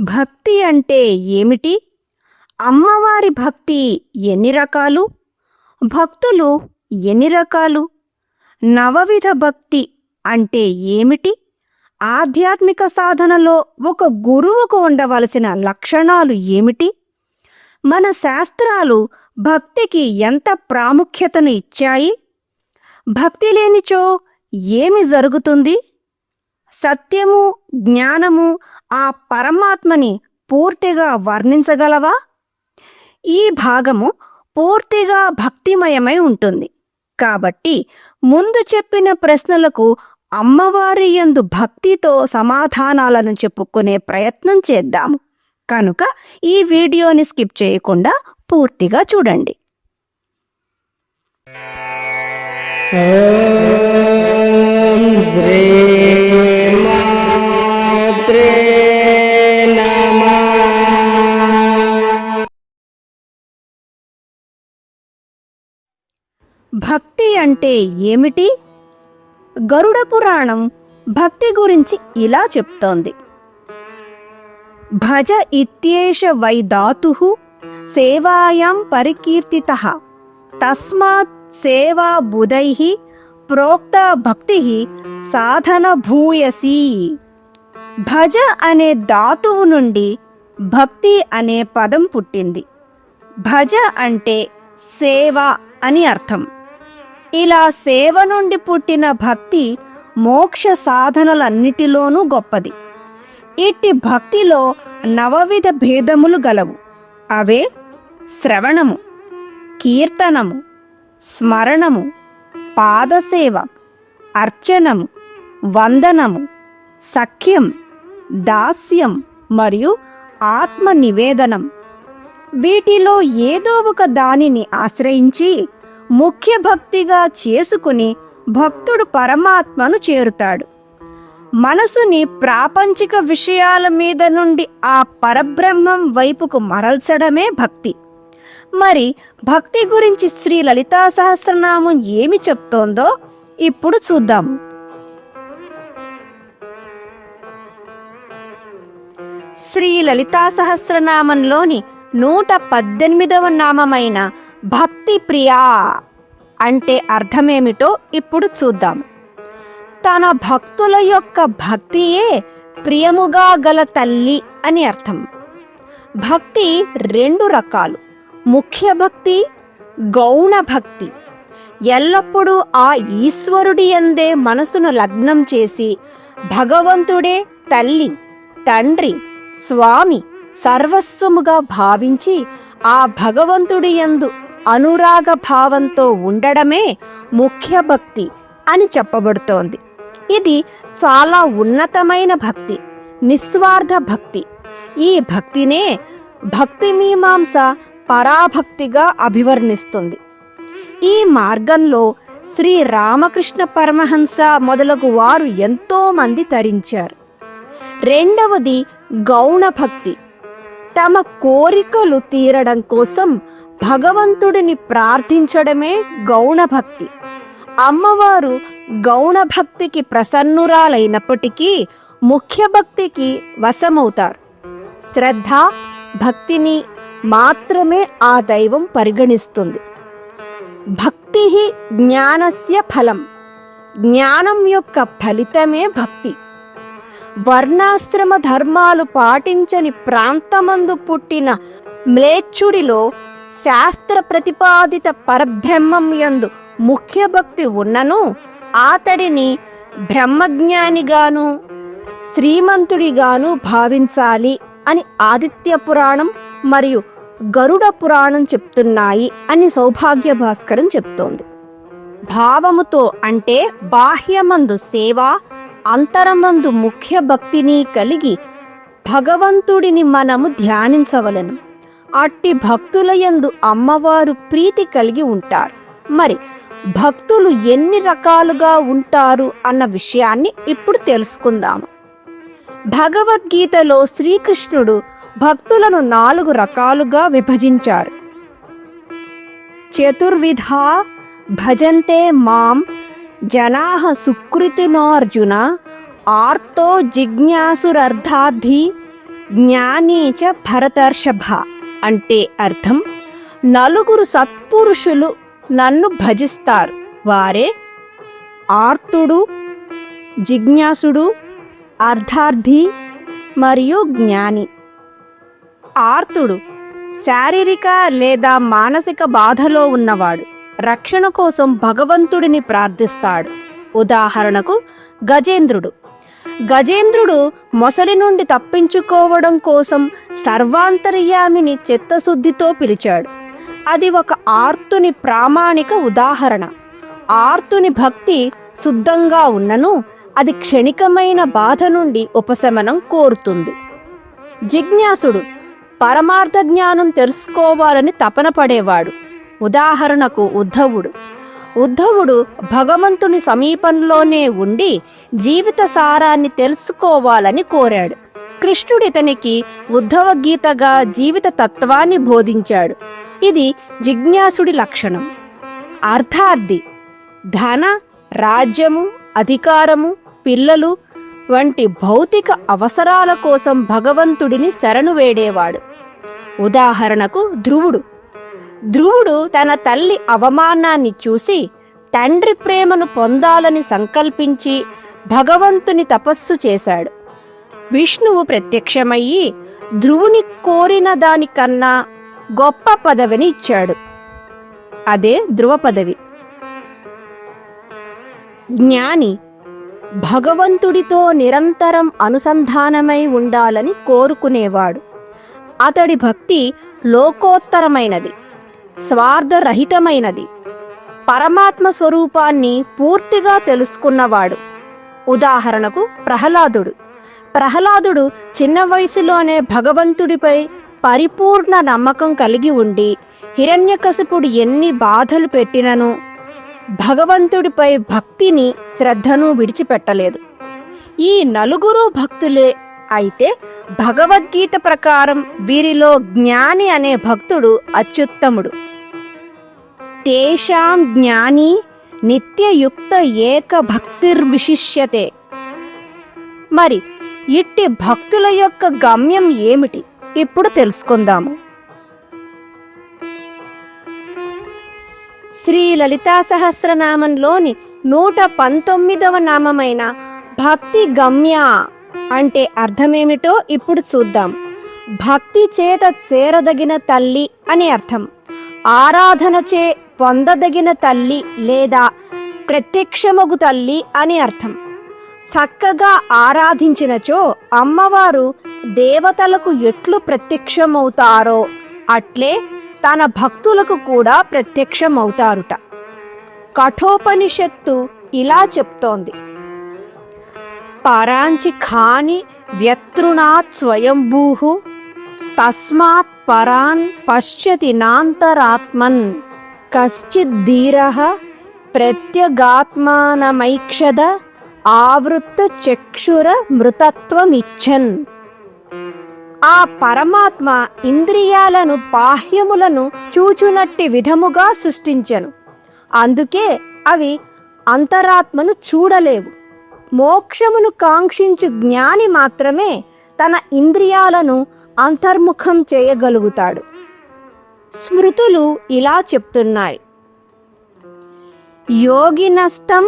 భక్తి అంటే ఏమిటి? అమ్మవారి భక్తి ఎన్ని రకాలు? భక్తులు ఎన్ని రకాలు? నవవిధ భక్తి అంటే ఏమిటి? ఆధ్యాత్మిక సాధనలో ఒక గురువుకు ఉండవలసిన లక్షణాలు ఏమిటి? మన శాస్త్రాలు భక్తికి ఎంత ప్రాముఖ్యతను ఇచ్చాయి? భక్తి లేనిచో ఏమి జరుగుతుంది? సత్యము జ్ఞానము ఆ పరమాత్మని పూర్తిగా వర్ణించగలవా? ఈ భాగము పూర్తిగా భక్తిమయమై ఉంటుంది. కాబట్టి ముందు చెప్పిన ప్రశ్నలకు అమ్మవారి యందు భక్తితో సమాధానాలను చెప్పుకునే ప్రయత్నం చేద్దాము కనుక ఈ వీడియోని స్కిప్ చేయకుండా పూర్తిగా చూడండి. శ్రీ భక్తి అంటే ఏమిటి? గరుడ పురాణం భక్తి గురించి ఇలా చెప్తోంది. భజ ఇత్యేష వై ధాతు సేవాయాం పరికీర్తి తస్మాత్ సేవా బుధై ప్రోక్త భక్తి సాధన భూయసీ। భజ అనే ధాతువు నుండి భక్తి అనే పదం పుట్టింది. భజ అంటే సేవ అని అర్థం. ఇలా సేవ నుండి పుట్టిన భక్తి మోక్ష సాధనలన్నిటిలోనూ గొప్పది. ఇట్టి భక్తిలో నవవిధ భేదములు గలవు. అవే శ్రవణము కీర్తనము స్మరణము పాదసేవ అర్చనము వందనము సఖ్యం దాస్యం మరియు ఆత్మ నివేదనం వీటిలో ఏదో ఒక దానిని ఆశ్రయించి ముఖ్య భక్తిగా చేసుకుని భక్తుడు పరమాత్మను చేరుతాడు. మనసుని ప్రాపంచిక విషయాల మీద నుండి ఆ పరబ్రహ్మం వైపుకు మరల్చడమే భక్తి. మరి భక్తి గురించి శ్రీ లలితా సహస్రనామం ఏమి చెప్తోందో ఇప్పుడు చూద్దాము శ్రీ లలితా సహస్రనామంలోని నూట పద్దెనిమిదవ నామమైన భక్తి ప్రియా అంటే అర్థమేమిటో ఇప్పుడు చూద్దాం. తన భక్తుల యొక్క భక్తియే ప్రియముగా గల తల్లి అని అర్థం. భక్తి రెండు రకాలు. ముఖ్య భక్తి గౌణ భక్తి. ఎల్లప్పుడూ ఆ ఈశ్వరుడి ఎందే మనసును లగ్నం చేసి భగవంతుడే తల్లి తండ్రి స్వామి సర్వస్వముగా భావించి ఆ భగవంతుడి యందు అనురాగ భావంతో ఉండడమే ముఖ్య భక్తి అని చెప్పబడుతోంది. ఇది చాలా ఉన్నతమైన భక్తి నిస్వార్థ భక్తి. ఈ భక్తినే భక్తి మీమాంస పరాభక్తిగా అభివర్ణిస్తుంది. ఈ మార్గంలో శ్రీ రామకృష్ణ పరమహంస మొదలగు వారు ఎంతోమంది తరించారు. రెండవది గౌణ భక్తి తమ కోరికలు తీరడం కోసం భగవంతుడిని ప్రార్థించడమే గౌణ భక్తి అమ్మవారు గౌణ భక్తికి ప్రసన్నురాలైనప్పటికీ ముఖ్య భక్తికి వశమవుతారు. శ్రద్ధ భక్తిని మాత్రమే ఆ దైవం పరిగణిస్తుంది. భక్తి జ్ఞానస్య ఫలం. జ్ఞానం యొక్క ఫలితమే భక్తి. వర్ణాశ్రమ ధర్మాలు పాటించని ప్రాంతమందు పుట్టిన మ్లేచ్చుడిలో శాస్త్ర ప్రతిపాదిత పరబ్రహ్మం యందు ముఖ్య భక్తి ఉన్నను అతడిని బ్రహ్మజ్ఞానిగాను శ్రీమంతుడిగాను భావించాలి అని ఆదిత్య పురాణం మరియు గరుడ పురాణం చెప్తున్నాయి అని సౌభాగ్య భాస్కరం చెప్తోంది. భావముతో అంటే బాహ్యమందు సేవ అంతరమందు ముఖ్య భక్తిని కలిగి భగవంతుడిని మనము ధ్యానించవలను. అట్టి భక్తుల యందు అమ్మవారు ప్రీతి కలిగి ఉంటారు. మరి భక్తులు ఎన్ని రకాలుగా ఉంటారు అన్న విషయాన్ని ఇప్పుడు తెలుసుకుందాము. భగవద్గీతలో శ్రీకృష్ణుడు భక్తులను నాలుగు రకాలుగా విభజించారు. చతుర్విధ భజంతే మాం జనాః సుకృతినోర్జున ఆర్తో జిజ్ఞాసురర్థార్థి జ్ఞానీ చ భరతర్షభ అంటే అర్థం నలుగురు సత్పురుషులు నన్ను భజిస్తారు. వారే? ఆర్తుడు జిజ్ఞాసుడు అర్ధార్థి మరియు జ్ఞాని. ఆర్తుడు శారీరక లేదా మానసిక బాధలో ఉన్నవాడు. రక్షణ కోసం భగవంతుడిని ప్రార్థిస్తాడు. ఉదాహరణకు గజేంద్రుడు. గజేంద్రుడు మొసలి నుండి తప్పించుకోవడం కోసం సర్వాంతర్యామిని చిత్తశుద్ధితో పిలిచాడు. అది ఒక ఆర్తుని ప్రామాణిక ఉదాహరణ. ఆర్తుని భక్తి శుద్ధంగా ఉన్నను అది క్షణికమైన బాధ నుండి ఉపశమనం కోరుతుంది. జిజ్ఞాసుడు పరమార్థ జ్ఞానం తెలుసుకోవాలని తపన పడేవాడు. ఉదాహరణకు ఉద్ధవుడు. ఉద్ధవుడు భగవంతుని సమీపంలోనే ఉండి జీవిత సారాన్ని తెలుసుకోవాలని కోరాడు. కృష్ణుడు ఇతనికి ఉద్ధవ గీతగా జీవిత తత్వాన్ని బోధించాడు. ఇది జిజ్ఞాసుడి లక్షణం. అర్థార్థి ధన రాజ్యము అధికారము పిల్లలు వంటి భౌతిక అవసరాల కోసం భగవంతుడిని శరణు వేడేవాడు. ఉదాహరణకు ధ్రువుడు. ధ్రువుడు తన తల్లి అవమానాన్ని చూసి తండ్రి ప్రేమను పొందాలని సంకల్పించి భగవంతుని తపస్సు చేశాడు. విష్ణువు ప్రత్యక్షమయ్యి ధ్రువుని కోరిన దానికన్నా గొప్ప పదవిని ఇచ్చాడు. అదే ధ్రువ పదవి. జ్ఞాని భగవంతుడితో నిరంతరం అనుసంధానమై ఉండాలని కోరుకునేవాడు. అతడి భక్తి లోకోత్తరమైనది. స్వార్థరహితమైనది. పరమాత్మ స్వరూపాన్ని పూర్తిగా తెలుసుకున్నవాడు. ఉదాహరణకు ప్రహ్లాదుడు. ప్రహ్లాదుడు చిన్న వయసులోనే భగవంతుడిపై పరిపూర్ణ నమ్మకం కలిగి ఉండి హిరణ్యకశపుడు ఎన్ని బాధలు పెట్టినను భగవంతుడిపై భక్తిని శ్రద్ధను విడిచిపెట్టలేదు. ఈ నలుగురు భక్తులే అయితే భగవద్గీత ప్రకారం వీరిలో జ్ఞాని అనే భక్తుడు అత్యుత్తముడు. తేషాం జ్ఞాని నిత్యయుక్త ఏక భక్తిర్విశిష్యతే. మరి ఇట్టి భక్తుల యొక్క గమ్యం ఏమిటి? ఇప్పుడు తెలుసుకుందాము. శ్రీ లలితా సహస్రనామంలోని నూట పంతొమ్మిదవ నామమైన భక్తి గమ్య అంటే అర్థమేమిటో ఇప్పుడు చూద్దాం. భక్తి చేత చేరదగిన తల్లి అని అర్థం. ఆరాధనచే పొందదగిన తల్లి లేదా ప్రత్యక్షమగు తల్లి అని అర్థం. చక్కగా ఆరాధించినచో అమ్మవారు దేవతలకు ఎట్లు ప్రత్యక్షమవుతారో అట్లే తన భక్తులకు కూడా ప్రత్యక్షమవుతారుట. కఠోపనిషత్తు ఇలా చెప్తోంది. పరాంచి ఖాని వ్యతృణాత్ స్వయంభూ తస్మాత్ పరాన్ పశ్యతి నాంతరాత్మన్ కశ్చిద్ ధీర ప్రత్యగాత్మానమైక్షద ఆవృత్త చక్షుర మృతత్వమిచ్చన్. ఆ పరమాత్మ ఇంద్రియాలను బాహ్యములను చూచునట్టి విధముగా సృష్టించెను. అందుకే అవి అంతరాత్మను చూడలేవు. మోక్షమును కాంక్షించు జ్ఞాని మాత్రమే తన ఇంద్రియాలను అంతర్ముఖం చేయగలుగుతాడు. స్మృతులు ఇలా చెప్తున్నాయి. యోగినస్తం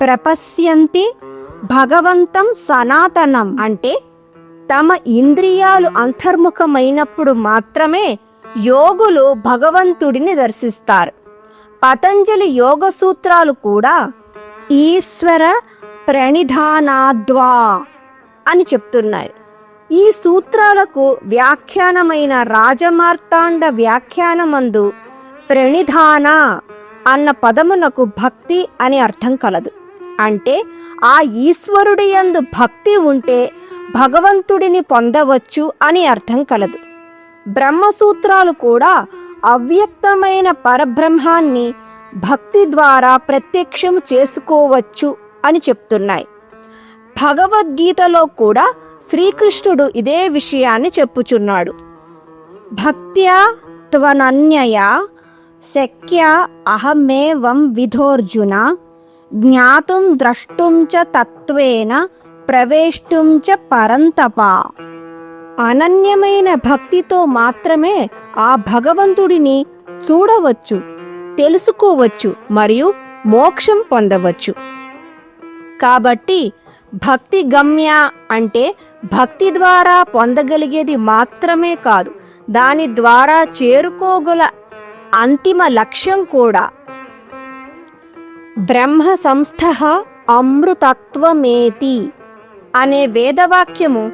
ప్రపశ్యంతి భగవంతం సనాతనం అంటే తమ ఇంద్రియాలు అంతర్ముఖమైనప్పుడు మాత్రమే యోగులు భగవంతుడిని దర్శిస్తారు. పతంజలి యోగ సూత్రాలు కూడా ఈశ్వర ప్రణిధానాద్వా అని చెప్తున్నాయి ఈ సూత్రాలకు వ్యాఖ్యానమైన రాజమార్తాండ వ్యాఖ్యానమందు ప్రణిధాన అన్న పదమునకు భక్తి అని అర్థం కలదు. అంటే ఆ ఈశ్వరుడి యందు భక్తి ఉంటే భగవంతుడిని పొందవచ్చు అని అర్థం కలదు. బ్రహ్మసూత్రాలు కూడా అవ్యక్తమైన పరబ్రహ్మాన్ని భక్తి ద్వారా ప్రత్యక్షం చేసుకోవచ్చు అని చెప్తున్నాయి. భగవద్గీతలో కూడా శ్రీకృష్ణుడు ఇదే విషయాన్ని చెప్పుచున్నాడు. భక్త్యా త్వనన్యయ శక్య అహమేవం విధోర్జున జ్ఞాతుం ద్రష్టుం చ తత్వేన ప్రవేష్టుం చ పరంతప. అనన్యమైన భక్తితో మాత్రమే ఆ భగవంతుడిని చూడవచ్చు తెలుసుకోవచ్చు మరియు మోక్షం పొందవచ్చు. కాబట్టి భక్తి గమ్య అంటే భక్తి ద్వారా పొందగలిగేది మాత్రమే కాదు దాని ద్వారా చేరుకోగల అంతిమ లక్ష్యం కూడా. బ్రహ్మ సంస్థ అమృతత్వమేతి అనే వేదవాక్యము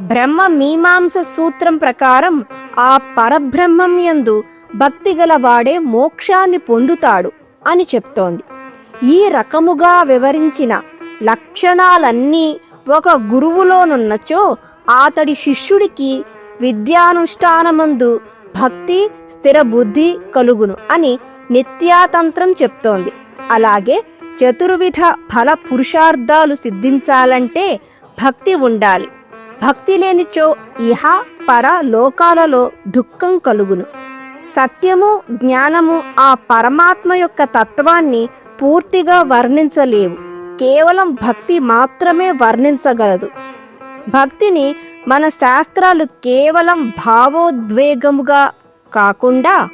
బ్రహ్మ మీమాంస సూత్రం ప్రకారం ఆ పరబ్రహ్మం యందు భక్తి గలవాడే మోక్షాన్ని పొందుతాడు అని చెప్తోంది. ఈ రకముగా వివరించిన లక్షణాలన్నీ ఒక గురువులోనున్నచో అతడి శిష్యుడికి విద్యానుష్ఠానమందు భక్తి స్థిర బుద్ధి కలుగును అని నిత్యాతంత్రం చెప్తోంది. అలాగే చతుర్విధ ఫల పురుషార్థాలు సిద్ధించాలంటే భక్తి ఉండాలి. భక్తి లేనిచో ఇహ పర లోకాలలో దుఃఖం కలుగును. సత్యము జ్ఞానము ఆ పరమాత్మ యొక్క తత్వాన్ని పూర్తిగా వర్ణించలేవు. కేవలం భక్తి మాత్రమే వర్ణించగలదు. భక్తిని మన శాస్త్రాలు కేవలం భావోద్వేగముగా కాకుండా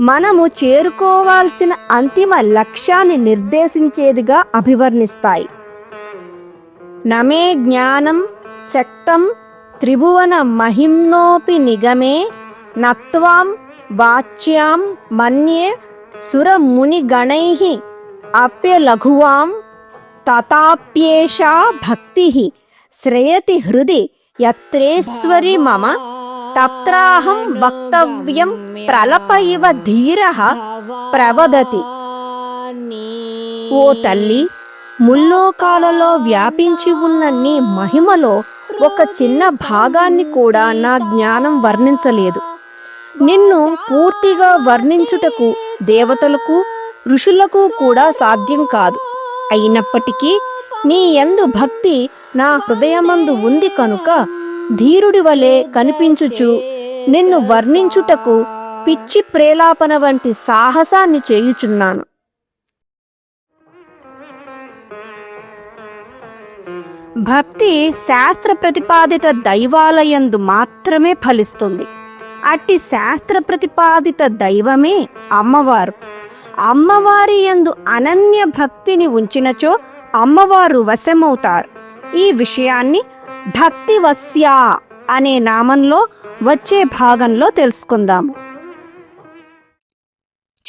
మనము చేరుకోవాల్సిన అంతిమ లక్ష్యాన్ని నిర్దేశించేదిగా అభివర్ణిస్తాయి. నమే జ్ఞానం శక్తం త్రిభువన మహిమ్నోపి నిగమే నత్వాం వాచ్యాం మన్యే సురమునిగణై అప్యలఘువాం తతాప్యేషా భక్తి శ్రేయతి హృది యత్రేశ్వరి మమ తత్రాహం వక్తవ్యం ప్రలప ఇవ ధీర ప్రవదతి ఓ తల్లి ముల్లోకాలలో వ్యాపించి ఉన్న నీ మహిమలో ఒక చిన్న భాగాన్ని కూడా నా జ్ఞానం వర్ణించలేదు. నిన్ను పూర్తిగా వర్ణించుటకు దేవతలకు ఋషులకు కూడా సాధ్యం కాదు. అయినప్పటికీ నీ ఎందు భక్తి నా హృదయమందు ఉంది కనుక ధీరుడి వలె కనిపించుచు నిన్ను వర్ణించుటకు పిచ్చి ప్రేలాపన వంటి సాహసాన్ని చేయుచున్నాను. భక్తి శాస్త్ర ప్రతిపాదిత దైవాలయందు మాత్రమే ఫలిస్తుంది. అట్టి శాస్త్ర ప్రతిపాదిత దైవమే అమ్మవారు. అమ్మవారి యందు అనన్య భక్తిని ఉంచినచో అమ్మవారు వశమవుతారు. ఈ విషయాన్ని భక్తి వస్యా అనే నామంలో వచ్చే భాగంలో తెలుసుకుందాము.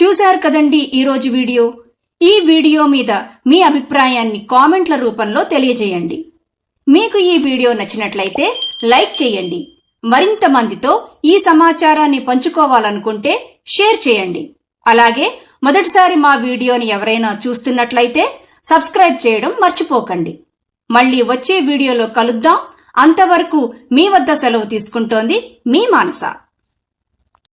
చూశారు కదండి ఈరోజు వీడియో? ఈ వీడియో మీద మీ అభిప్రాయాన్ని కామెంట్ల రూపంలో తెలియజేయండి. మీకు ఈ వీడియో నచ్చినట్లయితే లైక్ చేయండి. మరింత మందితో ఈ సమాచారాన్ని పంచుకోవాలనుకుంటే షేర్ చేయండి. అలాగే మొదటిసారి మా వీడియోని ఎవరైనా చూస్తున్నట్లయితే సబ్స్క్రైబ్ చేయడం మర్చిపోకండి. మళ్ళీ వచ్చే వీడియోలో కలుద్దాం. అంతవరకు మీ వద్ద సెలవు తీసుకుంటోంది మీ మానస.